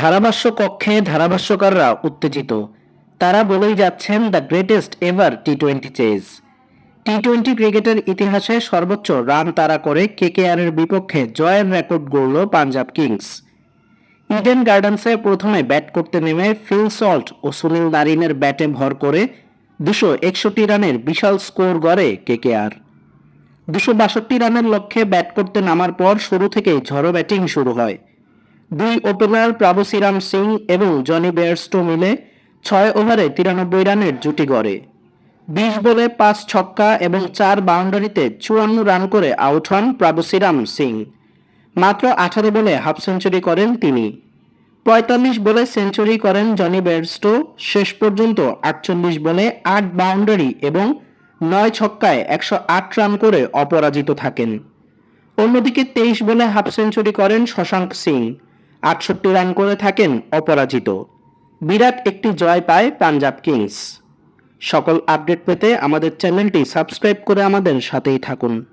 ধারাভাষ্য কক্ষে ধারাভাষ্যকাররা উত্তেজিত। তারা বলেই যাচ্ছেন, the greatest ever T twenty chase T twenty ক্রিকেটের ইতিহাসে সর্বোচ্চ রান তাড়া করে কেকেআরের বিপক্ষে জয়ের রেকর্ড গড়ল পাঞ্জাব কিংস। ইডেন গার্ডেন্সে প্রথমে ব্যাট করতে নেমে ফিল সল্ট ও সুনীল নারিনের ব্যাটে ভর করে দুশো একষট্টি রানের বিশাল স্কোর গড়ে কেকেআর। দুশো বাষট্টি রানের লক্ষ্যে ব্যাট করতে নামার পর শুরু থেকেই ঝড়ো ব্যাটিং শুরু হয়। দুই ওপেনার প্রাবসিরাম সিং এবং জনি বেয়ারস্টো মিলে ছয় ওভারে তিরানব্বই রানের জুটি গড়ে। বিশ বলে পাঁচ ছক্কা এবং চার বাউন্ডারিতে চুয়ান্ন রান করে আউট হন প্রাবসিরাম সিং। মাত্র আঠারো বলে হাফ সেঞ্চুরি করেন তিনি। পঁয়তাল্লিশ বলে সেঞ্চুরি করেন জনি বেয়ারস্টো। শেষ পর্যন্ত আটচল্লিশ বলে আট বাউন্ডারি এবং নয় ছক্কায় একশো আট রান করে অপরাজিত থাকেন। অন্যদিকে তেইশ বলে হাফ সেঞ্চুরি করেন শশাঙ্ক সিং। আটষট্টি রান করে থাকেন অপরাজিত। বিরাট একটি জয় পায় পাঞ্জাব কিংস। সকল আপডেট পেতে আমাদের চ্যানেলটি সাবস্ক্রাইব করে আমাদের সাথেই থাকুন।